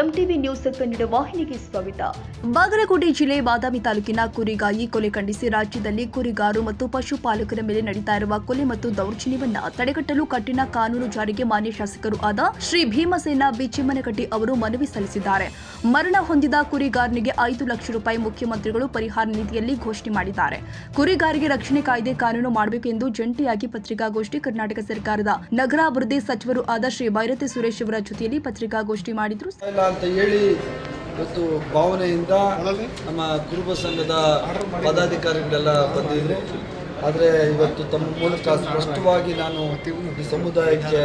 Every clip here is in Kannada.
ಎಂಟಿವಿ ನ್ಯೂಸ್ ಕನ್ನಡ ವಾಹಿನಿಗೆ ಸ್ವಾಗತ. ಬಾಗಲಕೋಟೆ ಜಿಲ್ಲೆ ಬಾದಾಮಿ ತಾಲೂಕಿನ ಕುರಿಗಾಯಿ ಕೊಲೆ ಖಂಡಿಸಿ ರಾಜ್ಯದಲ್ಲಿ ಕುರಿಗಾರು ಮತ್ತು ಪಶುಪಾಲಕರ ಮೇಲೆ ನಡೀತಾ ಇರುವ ಕೊಲೆ ಮತ್ತು ದೌರ್ಜನ್ಯವನ್ನ ತಡೆಗಟ್ಟಲು ಕಠಿಣ ಕಾನೂನು ಜಾರಿಗೆ ಮಾನ್ಯ ಶಾಸಕರು ಆದ ಶ್ರೀ ಭೀಮಸೇನ ಬಿಚಿಮ್ಮನಕಟ್ಟಿ ಅವರು ಮನವಿ ಸಲ್ಲಿಸಿದ್ದಾರೆ. ಮರಣ ಹೊಂದಿದ ಕುರಿಗಾರನಿಗೆ ಐದು ಲಕ್ಷ ರೂಪಾಯಿ ಮುಖ್ಯಮಂತ್ರಿಗಳು ಪರಿಹಾರ ನಿಧಿಯಲ್ಲಿ ಘೋಷಣೆ ಮಾಡಿದ್ದಾರೆ. ಕುರಿಗಾರಿಗೆ ರಕ್ಷಣೆ ಕಾಯ್ದೆ ಕಾನೂನು ಮಾಡಬೇಕು ಎಂದು ಜಂಟಿಯಾಗಿ ಪತ್ರಿಕಾಗೋಷ್ಠಿ ಕರ್ನಾಟಕ ಸರ್ಕಾರದ ನಗರಾಭಿವೃದ್ಧಿ ಸಚಿವರು ಆದ ಶ್ರೀ ಭೈರತಿ ಸುರೇಶ್ ಅವರ ಜೊತೆಯಲ್ಲಿ ಪತ್ರಿಕಾಗೋಷ್ಠಿ ಮಾಡಿದ್ರು. ಇಲ್ಲ ಅಂತ ಹೇಳಿ ಇವತ್ತು ಭಾವನೆಯಿಂದ ನಮ್ಮ ಕುರುಬ ಸಂಘದ ಪದಾಧಿಕಾರಿಗಳೆಲ್ಲ ಬಂದಿದ್ರು. ಆದರೆ ಇವತ್ತು ತಮ್ಮ ಮೂಲಕ ಸ್ಪಷ್ಟವಾಗಿ ನಾನು ಈ ಸಮುದಾಯಕ್ಕೆ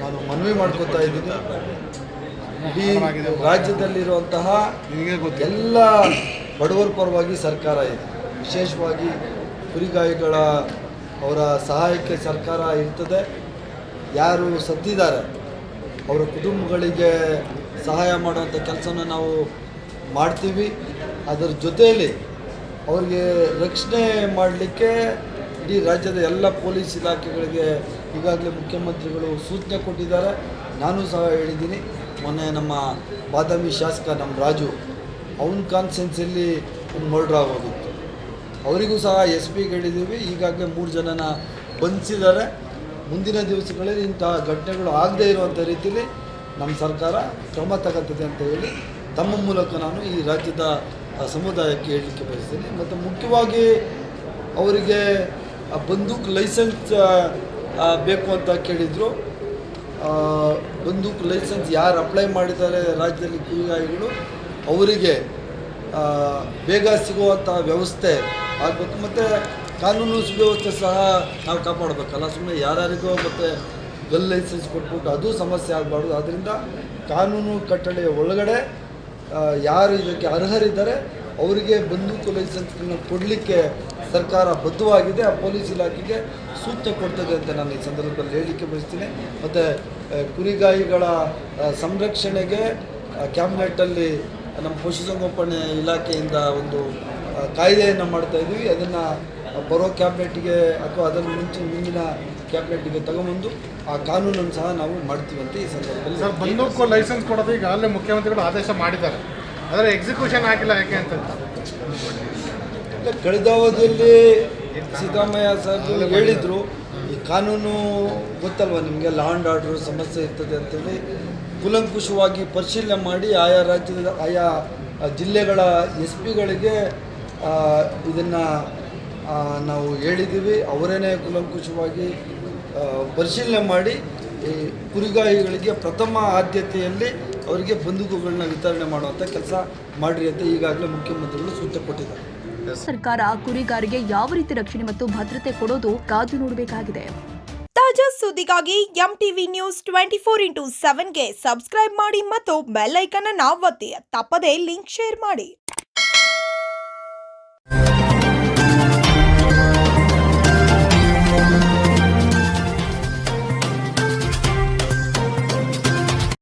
ನಾನು ಮನವಿ ಮಾಡ್ಕೋತಾ ಇದ್ದೀನಿ. ಇಡೀ ರಾಜ್ಯದಲ್ಲಿರುವಂತಹ ಎಲ್ಲ ಬಡವರ ಪರವಾಗಿ ಸರ್ಕಾರ ಇದೆ. ವಿಶೇಷವಾಗಿ ಕುರಿಗಾಯಿಗಳ ಅವರ ಸಹಾಯಕ್ಕೆ ಸರ್ಕಾರ ಇರ್ತದೆ. ಯಾರು ಸತ್ತಿದ್ದಾರೆ, ಅವರ ಕುಟುಂಬಗಳಿಗೆ ಸಹಾಯ ಮಾಡುವಂಥ ಕೆಲಸನ ನಾವು ಮಾಡ್ತೀವಿ. ಅದರ ಜೊತೆಯಲ್ಲಿ ಅವರಿಗೆ ರಕ್ಷಣೆ ಮಾಡಲಿಕ್ಕೆ ಇಡೀ ರಾಜ್ಯದ ಎಲ್ಲ ಪೊಲೀಸ್ ಇಲಾಖೆಗಳಿಗೆ ಈಗಾಗಲೇ ಮುಖ್ಯಮಂತ್ರಿಗಳು ಸೂಚನೆ ಕೊಟ್ಟಿದ್ದಾರೆ. ನಾನು ಸಹ ಹೇಳಿದ್ದೀನಿ. ಮೊನ್ನೆ ನಮ್ಮ ಬಾದಾಮಿ ಶಾಸಕ ನಮ್ಮ ರಾಜು ಅವನ ಕಾನ್ಸೆನ್ಸಲ್ಲಿ ಒಂದು ಮರ್ಡ್ರ್ ಅವರಿಗೂ ಸಹ ಎಸ್ ಪಿಗೆ ಹೇಳಿದ್ದೀವಿ. ಈಗಾಗಲೇ ಮೂರು ಜನನ ಬಂಧಿಸಿದ್ದಾರೆ. ಮುಂದಿನ ದಿವಸಗಳಲ್ಲಿ ಇಂತಹ ಘಟನೆಗಳು ಆಗದೇ ಇರುವಂಥ ರೀತಿಯಲ್ಲಿ ನಮ್ಮ ಸರ್ಕಾರ ಕ್ರಮ ತಗತ್ತದೆ ಅಂತ ಹೇಳಿ ತಮ್ಮ ಮೂಲಕ ನಾನು ಈ ರಾಜ್ಯದ ಸಮುದಾಯಕ್ಕೆ ಹೇಳಲಿಕ್ಕೆ ಬಯಸ್ತೀನಿ. ಮತ್ತು ಮುಖ್ಯವಾಗಿ ಅವರಿಗೆ ಬಂದೂಕ್ ಲೈಸೆನ್ಸ್ ಬೇಕು ಅಂತ ಕೇಳಿದರು. ಬಂದೂಕ್ ಲೈಸೆನ್ಸ್ ಯಾರು ಅಪ್ಲೈ ಮಾಡಿದ್ದಾರೆ, ರಾಜ್ಯದಲ್ಲಿ ಕುರಿಗಾಯಿಗಳು ಅವರಿಗೆ ಬೇಗ ಸಿಗುವಂಥ ವ್ಯವಸ್ಥೆ ಆಗಬೇಕು. ಮತ್ತು ಕಾನೂನು ಸುವ್ಯವಸ್ಥೆ ಸಹ ನಾವು ಕಾಪಾಡಬೇಕಲ್ಲ. ಸುಮ್ಮನೆ ಯಾರ್ಯಾರಿಗೋ ಮತ್ತು ಗಲ್ ಲೈಸೆನ್ಸ್ ಕೊಟ್ಬಿಟ್ಟು ಅದು ಸಮಸ್ಯೆ ಆಗಬಾರ್ದು. ಆದ್ದರಿಂದ ಕಾನೂನು ಕಟ್ಟಳೆಯ ಒಳಗಡೆ ಯಾರು ಇದಕ್ಕೆ ಅರ್ಹರಿದ್ದಾರೆ, ಅವರಿಗೆ ಬಂದೂಕು ಲೈಸೆನ್ಸ್ಗಳನ್ನ ಕೊಡಲಿಕ್ಕೆ ಸರ್ಕಾರ ಬದ್ಧವಾಗಿದೆ. ಆ ಪೊಲೀಸ್ ಇಲಾಖೆಗೆ ಸೂಕ್ತ ಕೊಡ್ತದೆ ಅಂತ ನಾನು ಈ ಸಂದರ್ಭದಲ್ಲಿ ಹೇಳಲಿಕ್ಕೆ ಬಯಸ್ತೀನಿ. ಮತ್ತು ಕುರಿಗಾಯಿಗಳ ಸಂರಕ್ಷಣೆಗೆ ಕ್ಯಾಬಿನೆಟ್ಟಲ್ಲಿ ನಮ್ಮ ಪಶುಸಂಗೋಪನೆ ಇಲಾಖೆಯಿಂದ ಒಂದು ಕಾಯ್ದೆಯನ್ನು ಮಾಡ್ತಾ ಇದ್ದೀವಿ. ಅದನ್ನು ಬರೋ ಕ್ಯಾಬಿನೆಟ್ಗೆ ಅಥವಾ ಅದನ್ನು ಮುಂಚಿನ ಮುಂದಿನ ಕ್ಯಾಬಿನೆಟ್ಗೆ ತಗೊಂಬಂದು ಆ ಕಾನೂನನ್ನು ಸಹ ನಾವು ಮಾಡ್ತೀವಿ ಅಂತ ಈ ಸರ್ ಸಂದರ್ಭದಲ್ಲಿ ಬಂದೂಕು ಲೈಸೆನ್ಸ್ ಕೊಡೋದು ಈಗ ಅಲ್ಲೇ ಮುಖ್ಯಮಂತ್ರಿಗಳು ಆದೇಶ ಮಾಡಿದ್ದಾರೆ. ಆದರೆ ಎಕ್ಸಿಕ್ಯೂಷನ್ ಆಗಿಲ್ಲ ಯಾಕೆ ಅಂತ ಕಳೆದ ಅವಧಿಯಲ್ಲಿ ಸಿದ್ದರಾಮಯ್ಯ ಸರ್ ಹೇಳಿದರು ಈ ಕಾನೂನು ಗೊತ್ತಲ್ವ ನಿಮಗೆ? ಲಾ ಆ್ಯಂಡ್ ಆರ್ಡರ್ ಸಮಸ್ಯೆ ಇರ್ತದೆ ಅಂತೇಳಿ. ಕುಲಂಕುಷವಾಗಿ ಪರಿಶೀಲನೆ ಮಾಡಿ ಆಯಾ ರಾಜ್ಯದ ಆಯಾ ಜಿಲ್ಲೆಗಳ ಎಸ್ ಪಿಗಳಿಗೆ ಇದನ್ನು ನಾವು ಹೇಳಿದ್ದೀವಿ. ಅವರೇನೇ ಕುಲಂಕುಷವಾಗಿ ಪರಿಶೀಲನೆ ಮಾಡಿ ಈ ಕುರಿಗಾಯಿಗಳಿಗೆ ಪ್ರಥಮ ಆದ್ಯತೆಯಲ್ಲಿ ಅವರಿಗೆ ಬಂದೂಕುಗಳನ್ನ ವಿತರಣೆ ಮಾಡುವಂಥ ಕೆಲಸ ಮಾಡ್ರಿ ಅಂತ ಈಗಾಗಲೇ ಮುಖ್ಯಮಂತ್ರಿಗಳು ಸೂಚನೆ ಕೊಟ್ಟಿದ್ದಾರೆ. ಸರ್ಕಾರ ಕುರಿಗಾರಿಗೆ ಯಾವ ರೀತಿ ರಕ್ಷಣೆ ಮತ್ತು ಭದ್ರತೆ ಕೊಡೋದು ಕಾದು ನೋಡಬೇಕಾಗಿದೆ. ತಾಜಾ ಸುದ್ದಿಗಾಗಿ M TV news twenty four into ಸೆವೆನ್ಗೆ subscribe ಮಾಡಿ ಮತ್ತು ಬೆಲ್ ಐಕನ್ ಅನ್ನು ಒತ್ತಿ. ತಪ್ಪದೇ ಲಿಂಕ್ ಶೇರ್ ಮಾಡಿ.